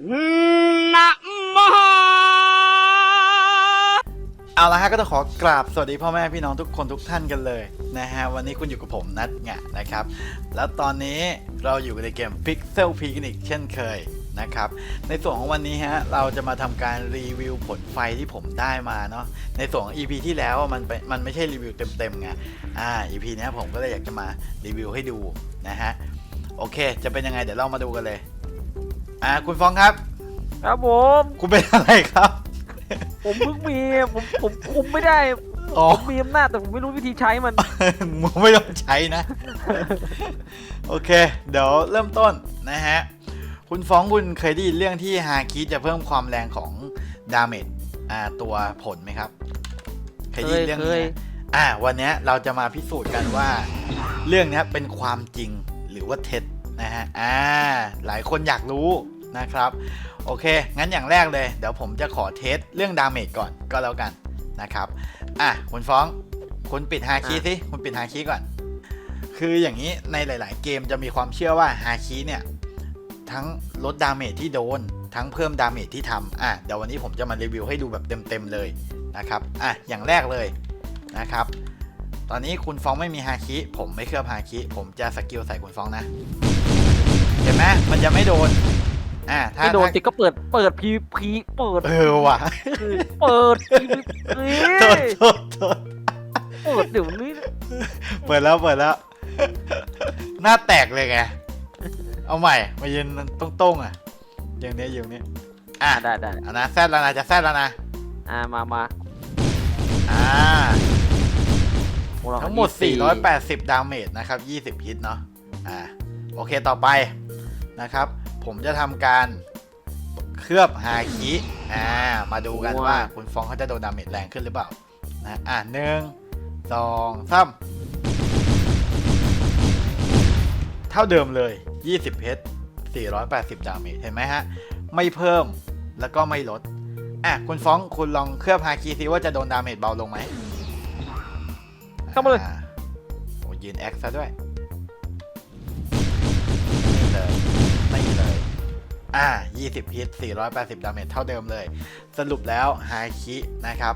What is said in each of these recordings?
นะโมเอาละฮะก็ต้องขอกราบสวัสดีพ่อแม่พี่น้องทุกคนทุกท่านกันเลยนะฮะวันนี้คุณอยู่กับผมนัดงะนะครับ แล้วตอนนี้เราอยู่ในเกม Pixel p i c n i c เช่นเคยนะครับในส่วนของวันนี้ฮะเราจะมาทำการรีวิวผลไฟที่ผมได้มาเนาะในส่วนของ EP ที่แล้วมันเป็นมันไม่ใช่รีวิวเต็มๆไงอ่า EP นี้ผมก็เลยอยากจะมารีวิวให้ดูนะฮะโอเค จะเป็นยังไงเดี๋ยวเรามาดูกันเลย อ่าคุณฟองครับ ครับผม คุณเป็นอะไรครับ ผมเพิ่งมีผมผมคุมไม่ได้อ๋อผมมีอำนาจแต่ผมไม่รู้วิธีใช้มัน มึงไม่ต้องใช้นะ โอเค เดี๋ยวเริ่มต้นนะฮะ คุณฟ้องคุณเคยได้ยินเรื่องที่ฮาคิจะเพิ่มความแรงของดาเมจอ่าตัวผลไหมครับ เคยได้ยินเรื่องเคนี้ยไหมอ่า วันเนี้ยเราจะมาพิสูจน์กันว่า เรื่องเนี้ยเป็นความจริงหรือว่าเท็จ นะฮะอ่าหลายคนอยากรู้นะครับโอเค งั้นอย่างแรกเลย เดี๋ยวผมจะขอเทสเรื่องดาเมจก่อนก็แล้วกันนะครับ อะคุณฟ้อง คุณปิดฮาคิสิคุณปิดฮาคิก่อน คืออย่างนี้ในหลาย ๆ เกมจะมีความเชื่อว่าฮาคิเนี่ย ทั้งลดดาเมจที่โดน ทั้งเพิ่มดาเมจที่ทำอะเดี๋ยววันนี้ผมจะมารีวิวให้ดูแบบเต็ม ๆ เลยนะครับ อะอย่างแรกเลยนะครับ ตอนนี้คุณฟ้องไม่มีฮาคิ ผมไม่เคลือบฮาคิ ผมจะสกิลใส่คุณฟ้องนะเห็นไหมมันจะไม่โดนอะถ้าไม่โดนถ้าติก็เปิดเปิดพีพีเปิดเออว่ะเปิดพีพีโทษโทษโทษเปิดเดี๋ยวนี้เปิดแล้วเปิดแล้ว หน้าแตกเลยไงเอาใหม่มายืนตรงๆอะอย่างเนี้ยอย่างเนี้ยอะอ่าได้ได้เอานะแซดแล้วนะจะแซดแล้วนะอ่ามามาอ่าพวกเราทั้งหมดยี่สิบ480 ดาเมจนะครับ 20ฮิตเนาะอ่าโอเคต่อไป นะครับ ผมจะทำการเคลือบฮาคิอ่ามาดูกันว่าคุณฟองเขาจะโดนดาเมจแรงขึ้นหรือเปล่านะอ่าหนึ่งสองสามเท่าเดิมเลย 20 เพชร 480 ดาเมจ เห็นไหมฮะ ไม่เพิ่มแล้วก็ไม่ลด อะ คุณฟ้องคุณลองเคลือบฮาคิซิว่าจะโดนดาเมจเบาลงไหมเข้ามาเลยอ่โอ้ยืนแอคซะด้วย อ่า 20 ฮิต 480 ดาเมจเท่าเดิมเลย สรุปแล้วฮาคินะครับ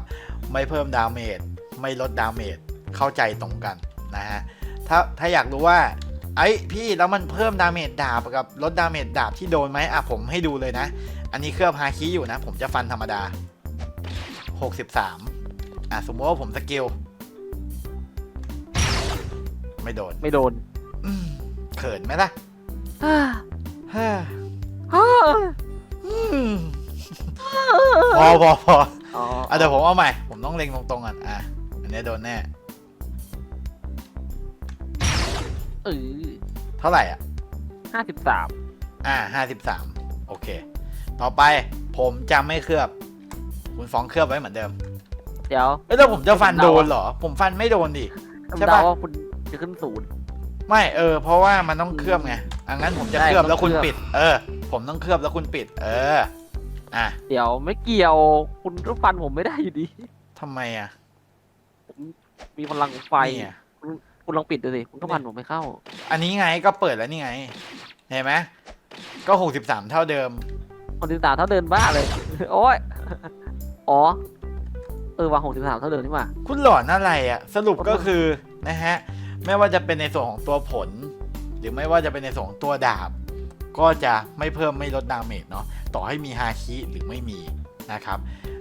ไม่เพิ่มดาเมจ ไม่ลดดาเมจ เข้าใจตรงกันนะฮะ ถ้าถ้าอยากรู้ว่า ไอ้พี่แล้วมันเพิ่มดาเมจดาบกับลดดาเมจดาบที่โดนไหมอะผมให้ดูเลยนะ อันนี้เคลือบฮาคิอยู่นะ ผมจะฟันธรรมดา 63 อะสมมติว่าผมสกิล ไม่โดน ไม่โดนอืมเขินไหมล่ะอ่าฮ่าอ่าอืม พอพอพออ๋ออะเดี๋ยวผมเอาใหม่ ผมต้องเล็งตรงๆก่อนอะ อันนี้โดนแน่ เออเท่าไหร่อะ ห้าสิบสามอ่าห้าสิบสามโอเค ต่อไปผมจะไม่เคลือบ คุณฟ้องเคลือบไว้เหมือนเดิม เดี๋ยวเอ้ยแล้วผมจะฟันโดนเหรอ ผมฟันไม่โดนดิ ใช่เดาปะว่าคุณจะขึ้นศูนย์ ไม่เออเพราะว่ามันต้องเคลือบไงอังั้นผมจะได้เคลือบแล้วคุณต้องเคลือบ ปิด เออ ผมต้องเคลือบแล้วคุณปิด เออ อะเดี๋ยวไม่เกี่ยว คุณก็ฟันผมไม่ได้อยู่ดี ทำไมอะมีพลังไฟ นี่อะคุณลองปิดดูสิ คุณก็ฟันผมไม่เข้า อันนี้ไงก็เปิดแล้วนี่ไง เห็นไหมก็หกสิบสามเท่าเดิม คนที่สามเท่าเดินบ้าเลย โอ้ย อ๋อ เออว่าหกสิบสามเท่าเดิมนี่หว่า คุณหลอนอะไรอะสรุปก็คือนะฮะ ไม่ว่าจะเป็นในส่วนของตัวผล หรือไม่ว่าจะเป็นในส่วนของตัวดาบ ก็จะไม่เพิ่มไม่ลดดาเมจเนาะต่อให้มีฮาคิหรือไม่มีนะครับ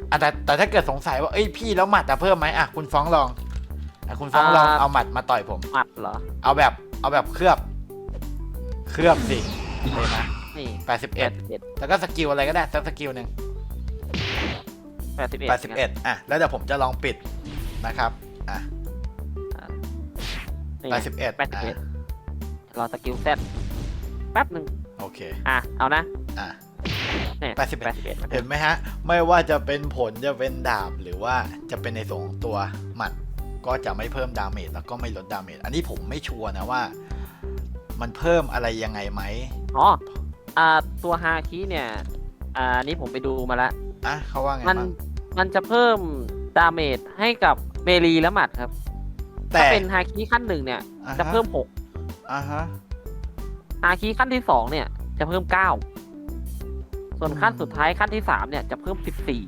อะแต่แต่ถ้าเกิดสงสัยว่าเอ้ยพี่แล้วหมัดจะเพิ่มไหมอะคุณฟ้องลองอะคุณฟ้องลองเอาหมัดมาต่อยผมหมัดเหรอเอาแบบเอาแบบเคลือบ เคลือบสิเห็นไหมนี่แปดสิบแปเอ็ดดสิบเอ็ดแล้วก็สกิลอะไรก็ได้สักสกิลหนึ่งแปดสิบเอ็ดแปดสิบเอ็ดอะแล้วเดี๋ยวผมจะลองปิดนะครับอะแปดสิบเอ็ดแปดสิบเอ็ดรอสกิลเซตแป๊บหนึ่ง โอเค อะ เอานะอะ เนี่ยแปดสิบเอ็ดแปดสิบเอ็ดเห็นไหมฮะ ไม่ว่าจะเป็นผลจะเป็นดาบหรือว่าจะเป็นในส่วนของตัวหมัด ก็จะไม่เพิ่มดาเมจแล้วก็ไม่ลดดาเมจอันนี้ผมไม่ชัวร์นะว่า มันเพิ่มอะไรยังไงไหมอ๋ออ่าตัวฮาคิเนี่ย อ่านี่ผมไปดูมาแล้วอะเขาว่าไงมันบ้างมันจะเพิ่มดาเมจให้กับเมลีและหมัดครับแต่ถ้าเป็นฮาคิขั้นหนึ่งเนี่ย อ่าฮจะเพิ่มหกอ่าฮะ ฮาคิขั้นที่สองเนี่ยจะเพิ่มเก้าส่วนขั้นสุดท้ายขั้นที่สามเนี่ยจะเพิ่มสิบสี่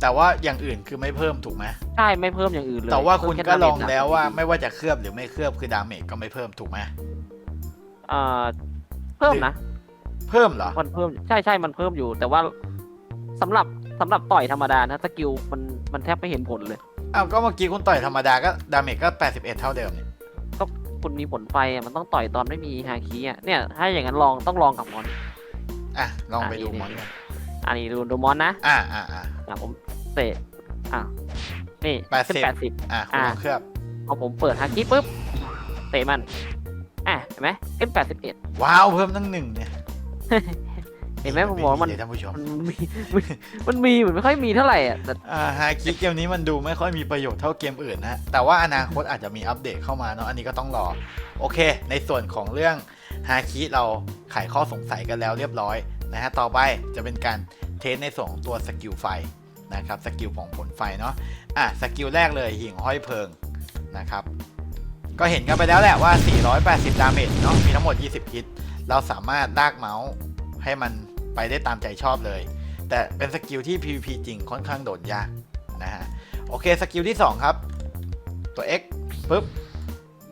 แต่ว่าอย่างอื่นคือไม่เพิ่มถูกไหมใช่ไม่เพิ่มอย่างอื่นเลยแต่ว่าคุณเพิ่มก็แลอง damage แล้วว่าไม่ว่าจะเคลือบหรือไม่เคลือบคือดาเมจก็ไม่เพิ่มถูกไหมเอ่อเพิ่มนะ เพิ่มเหรอมันเพิ่มใช่ใช่มันเพิ่มอยู่ แต่ว่าสำหรับสำหรับต่อยธรรมดานะสกิลมันมันแทบไม่เห็นผลเลยอ้าวก็เมื่อกี้คุณต่อยธรรมดาก็ดาเมจก็81เท่าเดิมนี่ คุณมีผลไฟอะมันต้องต่อยตอนไม่มีฮาคิอะเนี่ย ถ้าอย่างนั้นลองต้องลองกับมอน อะลองไปดูอะนี่มอนกันอันนี้ดูดูมอนนะอะอะอะอะผมเตะอะนี่แปดสิบขึ้นแปดสิบอะคุณลองเคลือบพอผมเปิดฮาคิปุ๊บเตะมันอะเห็นไหมขึ้นแปดสิบเอ็ดว้าวเพิ่มตั้งหนึ่งเนี่ยเห็นไหมผมบอกว่ามัน เลยท่านผู้ชมมันมีมันมันมีเหมือนไม่ค่อยมีเท่าไหร่อะแต่อ่าฮาคิเกมนี้มันดูไม่ค่อยมีประโยชน์เท่าเกมอื่นนะแต่ว่าอนาคตอาจจะมีอัปเดตเข้ามาเนาะอันนี้ก็ต้องรอ โอเค ในส่วนของเรื่องฮาคิเราไขข้อสงสัยกันแล้วเรียบร้อยนะฮะต่อไปจะเป็นการเทสในส่วนของตัวสกิลไฟนะครับสกิลของผลไฟเนาะอะสกิลแรกเลยหิ่งห้อยเพลิงนะครับ ก็เห็นกันไปแล้วแหละว่า 480 ดาเมจเนาะมีทั้งหมด 20 ฮิต เราสามารถลากเมาส์ให้มัน ไปได้ตามใจชอบเลย แต่เป็นสกิลที่ PVP จริงค่อนข้างโดดยากนะฮะโอเคสกิลที่ 2 ครับ ตัว X ปุ๊บ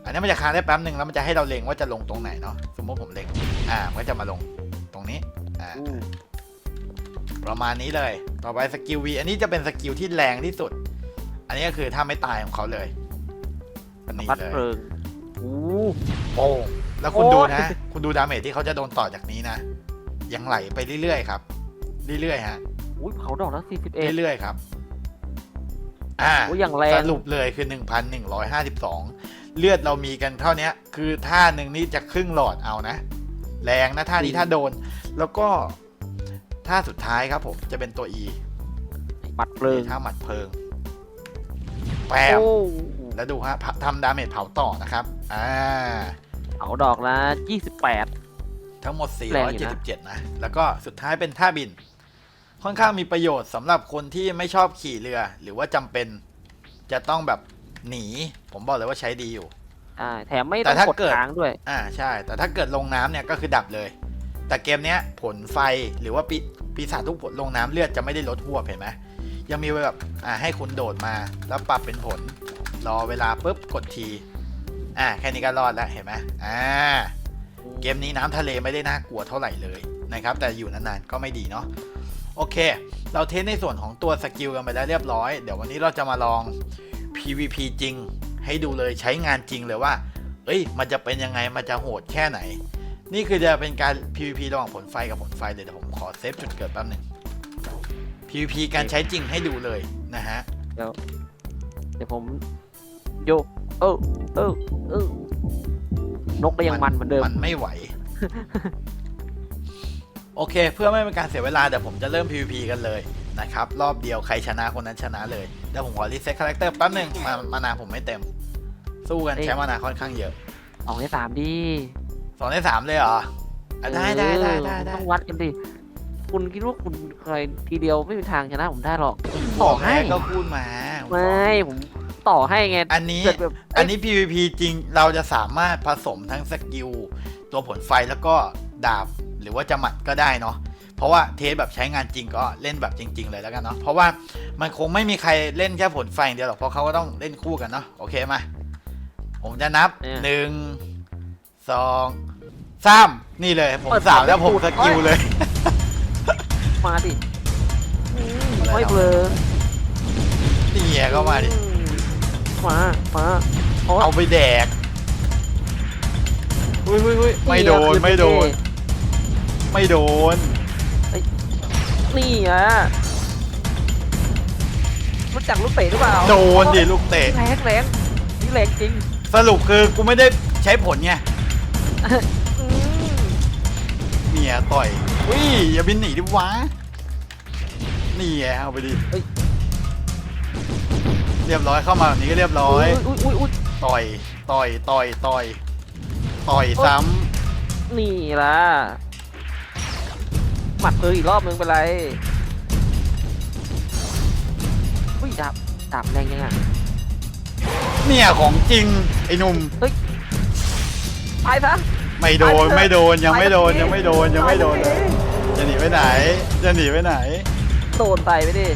อันนี้มันจะค้างได้แป๊บหนึ่งแล้วมันจะให้เราเล็งว่าจะลงตรงไหนเนาะสมมติผมเล็งอ่ามันก็จะมาลงตรงนี้อ่าอู้ประมาณนี้เลย ต่อไปสกิล V อันนี้จะเป็นสกิลที่แรงที่สุด อันนี้ก็คือถ้าไม่ตายของเขาเลยอันนี้พัดเลยเพลิงอู้โป้งแล้วคุณโอ้ยดูนะ คุณดูดาเมจที่เขาจะโดนต่อจากนี้นะ ยังไหลไปเรื่อยๆครับ เรื่อยๆฮะอุ้ยเผาดอกแล้วสี่สิบเอ็ดเรื่อยๆครับอ่าโอ้ยอย่างแรงสรุปเลยคือ1,152เลือดเรามีกันเท่าเนี้ยคือท่าหนึ่งนี่จะครึ่งหลอดเอานะ แรงนะท่านี้ถ้าโดน แล้วก็ท่าสุดท้ายครับผมจะเป็นตัว E ปัดเพลิงท่าหมัดเพลิงแปมโอ้แล้วดูฮะทำดาเมจเผาต่อนะครับ อ่า เผาดอกละยี่สิบแปด ทั้งหมดแรงอยู่นะ477 นะ แล้วก็สุดท้ายเป็นท่าบิน ค่อนข้างมีประโยชน์สำหรับคนที่ไม่ชอบขี่เรือ หรือว่าจำเป็นจะต้องแบบหนี ผมบอกเลยว่าใช้ดีอยู่ อ่าแถมไม่แต่ต้องถ้ากดเกิดค้างด้วย อ่าใช่ แต่ถ้าเกิดลงน้ำเนี่ยก็คือดับเลย แต่เกมเนี้ยผลไฟหรือว่าปีปีศาจทุกผลลงน้ำเลือดจะไม่ได้ลดหัวบเห็นไหมยังมีไว้แบบอ่าให้คุณโดดมาแล้วปรับเป็นผล รอเวลาปุ๊บกดที อ่าแค่นี้ก็รอดแล้วเห็นไหมอ่า เกมนี้น้ำทะเลไม่ได้น่ากลัวเท่าไหร่เลยนะครับ แต่อยู่นานๆก็ไม่ดีเนาะโอเค เราเทสในส่วนของตัวสกิลกันไปแล้วเรียบร้อย เดี๋ยววันนี้เราจะมาลอง PVP จริง ให้ดูเลยใช้งานจริงเลยว่า เอ้ย มันจะเป็นยังไง มันจะโหดแค่ไหน นี่คือจะเป็นการ PVP ระหว่างผลไฟกับผลไฟเลยเดี๋ยวผมขอเซฟจุดเกิดแป๊บหนึ่ง PVP การใช้จริงให้ดูเลยนะฮะ เดี๋ยวผมโยกเออเออเออ นกก็ยังมันเหมือนเดิม มันไม่ไหว โอเค เพื่อไม่เป็นการเสียเวลา เดี๋ยวผมจะเริ่ม PVP กันเลยนะครับ รอบเดียวใครชนะคนนั้นชนะเลยเดี๋ยวผมขอรีเซ็ตคาแรคเตอร์แป๊บหนึงมามานาผมไม่เต็ม สู้กันเอ้ย ใช้มานาค่อนข้างเยอะสองในสามดีสองในสามเลยเหรออะได้ได้ได้ได้ได้ต้องวัดกันดิคุณคิดว่าคุณเคยทีเดียวไม่มีทางชนะผมได้หรอกบต่ออกให้ให้ก็พูดมาไม่ผม ต่อให้ไงอันนี้เกิดแบบอันนี้ PVP จริงเราจะสามารถผสมทั้งสกิลตัวผลไฟแล้วก็ดาบหรือว่าจะหมัดก็ได้เนาะเพราะว่าเทสแบบใช้งานจริงก็เล่นแบบจริง ๆ เลยแล้วกันเนาะเพราะว่ามันคงไม่มีใครเล่นแค่ผลไฟอย่างเดียวหรอกเพราะเขาก็ต้องเล่นคู่กันเนาะโอเคมาผมจะนับหนึ่งสองสามนี่เลย ผมสามแล้วผมสกิลเลย มาดิอะไรไม่หรอเบลอนี่ไงก็มาดิ มามาเพราะว่าเอาไปแดก อุ้ยอุ้ยอุ้ยไม่โดนคือไม่โดนเท่ไม่โดน นี่อะรู้จักลูกเตะหรือเปล่าโดนดิลูกเตะ แรงแรงนี่แรงจริงสรุปคือกูไม่ได้ใช้ผลไงอืมเมียต่อยอุ้ยอย่าบินหนีดิวะนี่ไงเอาไปดิเรียบร้อยเข้ามาแบบนี้ก็เรียบร้อย อุ้ยอุ้ยอุ้ยต่อย ต่อย ต่อย ต่อย ต่อยซ้นี่ล่ะหมัดเธออีกรอบนึงเป็นไรอุ้ยดาบดาบแรงยังอะำเนี่ยของจริงไอ้หนุ่ม ไปซะไม่โดนไปเถอะไม่โดนยังไม่โดนไปยังไม่โดน ยังไม่โดนไปเลยเถอะจะหนีไปไหน จะหนีไปไหน โดนไปไปดิ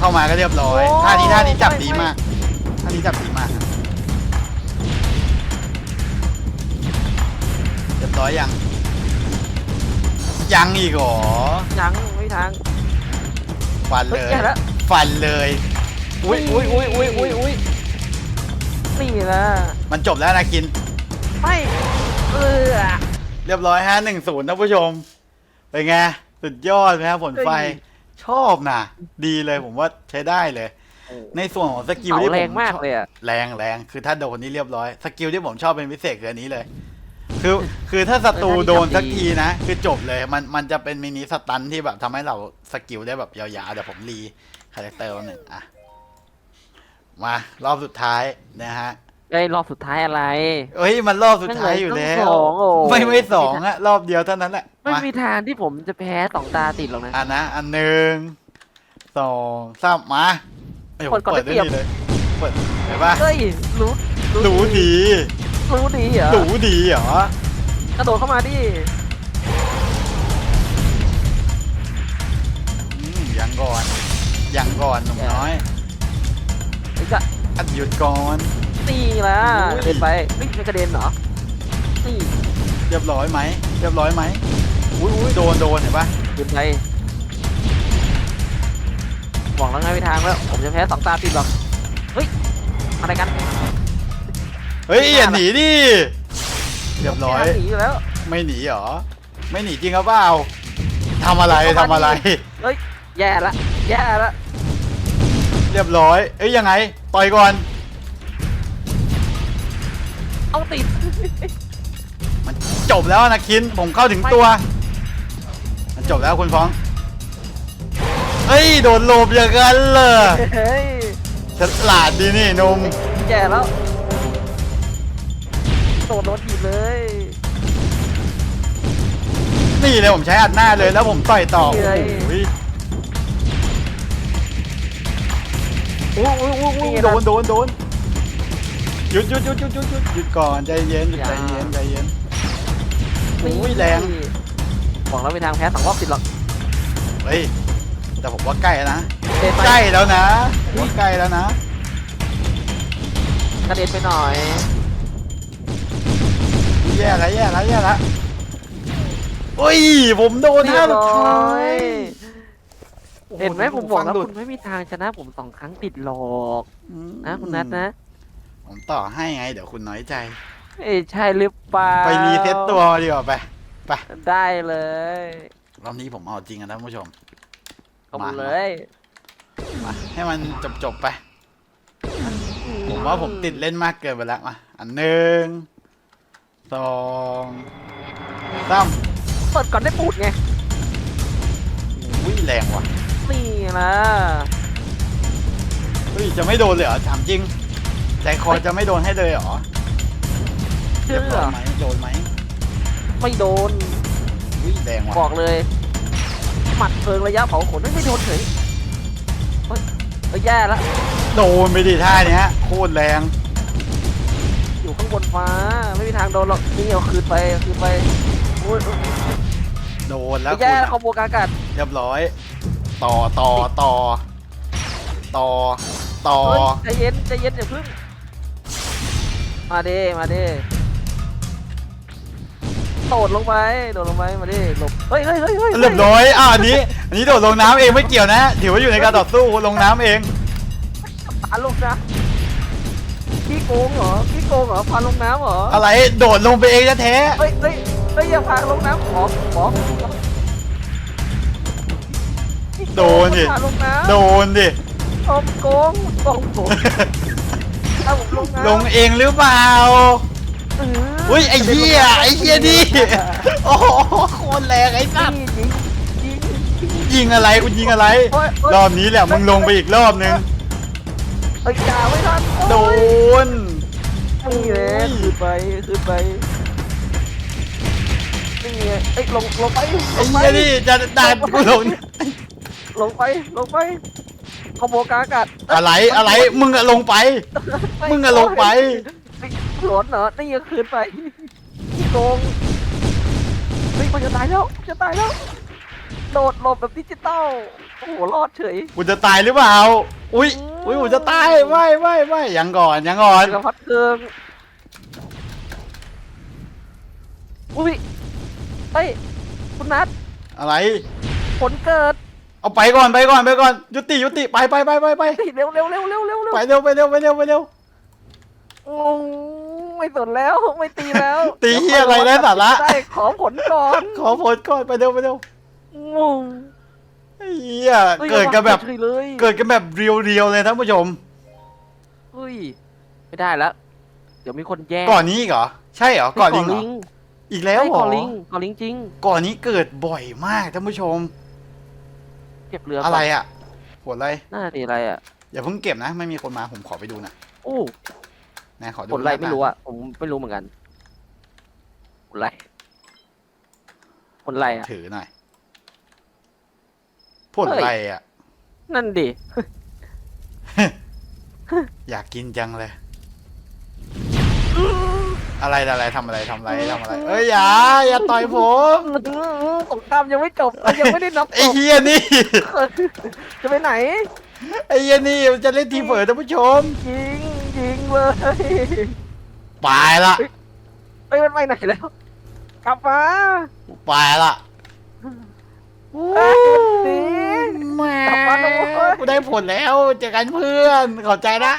เข้ามาก็เรียบร้อยโอ้ท่านี้ท่านี้จับไม่ดีไม่มากท่านี้จับดีมากครับเรียบร้อยยัง ยังอีกเหรอยังไม่ทาง ฟันเฮ้เลยย แย่แล้ว ฟันเลย อุ้ยอุ้ยอุ้ยอุ้ยอุ้ยอุ้ยนี่นะมันจบแล้วนะกิน ไม่เออเรียบร้อยฮะหนึ่งศูนย์ท่านผู้ชม เป็นไง สุดยอดนะครับผลไฟ ชอบนะดีเลยผมว่าใช้ได้เลย ในส่วนของสกิลเสาที่ผมแรงมากชอบเลยอะแรงแรงคือถ้าโดนนี่เรียบร้อยสกิลที่ผมชอบเป็นพิเศษคืออันนี้เลย คือคือถ้าศัตรูโดนสักทีนะ คือจบเลยมันมันจะเป็นมินิสตันที่แบบทำให้เราสกิลได้แบบยาวๆเดี๋ยวผมรีคาแรคเตอร์หนึ่งอะมารอบสุดท้ายนะฮะ ไอ้รอบสุดท้ายอะไรเอ้ยมันรอบสุดท้ายอยู่แล้ตั้งวสองโอ้ไม่ไม่สองอะรอบเดียวเท่านั้นแหละไม่มามีทางที่ผมจะแพ้สองตาติดหรอกนะอันนะอันหนึ่งสองสามมาไอ้ยผมเปิดก่อนเปิดได้ได้เปรียบ ดีเลยเปิดเห็นปะเฮ้ยรู้รู้ดีรู้ดีเหรอรู้ดีเหรอกระโดดเข้ามาดิอืมยังก่อนยังก่อนหนุ่มน้อยไอ้จะอัดหยุดก่อน ตีละอุ้ยเดินไปไม่ไม่กระเด็นเหรอนี่เรียบร้อยไหมเรียบร้อยไหมอุ้ยอุ้ยโดนโดนเห็นปะเดินไปบอกแล้วไงไม่ทางแล้ว ผมจะแพ้สองตาติดหรอกเฮ้ยอะไรกันเฮ้ยอย่าหนีดิเรียบร้อย ไม่หนีอยู่แล้ว ไม่หนีเหรอ ไม่หนีจริงหรือเปล่าทำอะไรทำอะไรแย่ละแย่ละเรียบร้อย เอ้ยยังไง ต่อยก่อน เอาติด มันจบแล้วนะคินผมเข้าถึงตัว มันจบแล้วคุณฟ้อง เฮ้ย โดนโลบอย่างนั้นเลยเฮ้ยฉลาดดีนี่หนุ่มแย่แล้วโดนรถถีบเลย นี่เลยผมใช้อัดหน้าเลยแล้วผมต่อยต่อนี่โอ้เลยโหอุ้ยอุ้ยอุ้ยอุ้ยโดนโดนโดน หยุดหยุดหยุดหยุดหยุดหยุดหยุดก่อนใจเย็นหยุดใจเย็นใจเย็นอุ้ยแรงบอกแล้วไม่ทางแพ้สองรอบติดหรอกเฮ้ยแต่ผมว่าใกล้แล้วนะเดินไปใกล้แล้วนะผมว่าใกล้แล้วนะกระเด็นไปหน่อยแย่แล้วแย่แล้วแย่แล้วโอ้ยผมโดนเรีท่ายบสุดร้ท้าอยยเห็นไหมผมบอกแล้วฟังหลุดคุณไม่มีทางชนะผมสองครั้งติดหรอกอืมนะคุณนัทนะ ผมต่อให้ไง เดี๋ยวคุณน้อยใจ เอ้ยใช่หรือเปล่าไปรีเซ็ตตัวดีกว่าไป ได้เลยรอบนี้ผมเอาจริงนะท่านผู้ชมขอบคุณมา เลยมาให้มันจบจบๆไป ผมว่าผมติดเล่นมากเกินไปแล้วมาอันหนึ่งสองสามเปิดก่อนได้ปูดไงอุ้ยแรงว่ะนี่นะ เฮ้ยจะไม่โดนเลยเหรอถามจริง ใจคอจะไม่โดนให้เลยเหรอเชื่อเรียบร้อยไหมโดนไหมไม่โดนอุ้ยแรงว่ะบอกเลย หมัดเพลิงระยะเผาขนไม่ไม่โดนเฉยเฮ้ยเฮ้ยแย่แล้วโดนไปดิท่าเนี้ยโคตรแรง อยู่ข้างบนฟ้าไม่มีทางโดนหรอกนี่เอาคืนไปเอาคืนไปโอ้ยโดนแล้วเฮ้ยคุแย่ณคออะมโบกากัดเรียบร้อย ต่อต่อต่อต่อต่อเฮ้ยใจเย็นใจเย็นอย่าพึ่ง มาดิมาดิโดดลงไปโดดลงไปมาดิหลบเฮ้ยเฮ้ยเฮ้ยเฮ้ยเรียบร้อยอะอันนี้ อันนี้โดดลงน้ำเองไม่เกี่ยวนะถือว่าอยู่ในการต่อสู้ลงน้ำเอง พาลงนะพี่โกงเหรอพี่โกงเหรอพาลงน้ำเหรออะไรโดดลงไปเองแท้เฮ้ยเฮ้ยเฮ้ยอย่าพาลงน้ำขอขอๆโดนดิพาลงน้ำโดนดิผมโกงโกงผม ถ้าผมลงน้ำลงเองหรือเปล่าเอออุ้ยไอ้เหี้ยไอ้เหี้ยดิโอ้โหโคตรแรงไอ้สัสยิงยิงยิง ยิงอะไรคุณยิงอะไร โอ๊ยโอ๊ย รอบนี้แหละมึงลงไปอีกรอบนึงเอ้ยจ่าไม่ทันโดโอ้ยน นี่แหละขึ้นไปขึ้นไปนี่ไงเอ้ยลงลงไปลไอ้งไปเหี้ยนี่จะดันกูลงลงไปลงไป ขโมยกลางอากาศอะไรอะไรมึงอะลงไป มึงอะลงไปหลนเหรอนี่ยังคืนไปพี่โกงฮ้ยมันจะตายแล้วมันจะตายแล้ว โดดหลบแบบดิจิตอลโอ้โหรอดเฉยกูจะตายหรือเปล่าอุ้ยอืมอุ้ยกูจะตายไม่ไม่ไม่ยังก่อนยังก่อนกระพัดเพลิงอุ้ยเฮ้ยคุณนัทอะไรผลเกิด เอาไปก่อนไปก่อนไปก่อนยุติยุติไปไปไปไปไปเฮ้ยเร็วเร็วเร็วเร็วเร็วเร็วไปเร็วไปเร็วไปเร็วไปเร็วโอ้ไม่สนแล้วไม่ตีแล้วตีเหี้ยอะไรไร้สาระได้ขอผลก่อนขอผลก่อนไปเร็วไปเร็วงงไอ้เหี้ยฮ้ยเกิดกันแบบเฉยเลยเกิดกันแบบเรียวๆเลยท่านผู้ชมเฮ้ยไม่ได้แล้วเดี๋ยวมีคนแย่งก่อนนี้อีกเหรอใช่เหรอก่อนลิงเหรองอีกแล้วใช่เหรก่ออนลิงก่อนลิงจริง ก่อนนี้เกิดบ่อยมากท่านผู้ชม เก็บเรือก่นอะไรอะผลอะไร น่าดีอะไรอะ อย่าเพิ่งเก็บนะ ไม่มีคนมาผมขอไปดูหนะโอ้นะขอดูผลอะไรหน้าไม่รู้อะ ผมไม่รู้เหมือนกันผลอะไรผลอะไรอะ ถือหน่อยผลอะไรอะ นั่นดิ อยากกินจังเลย อะไรอะไรทำอะไรทำอะไรทำอะไรเอ้ยอย่าอย่าต่อยผมสงครามยังไม่จบยังไม่ได้นับไอ้จบเฮียนี่จะไปไหนไอ้เฮียนี่มันจะเล่นทีมเผยท่านผู้ชมยิงยิงเลยไปละเอ้ยมันไปไหนแล้ว กลับมาไปละเอ้ยหนีแหม่กลับมาหน่อยกูได้ผลแล้วเจอกันเพื่อนขอบใจนะ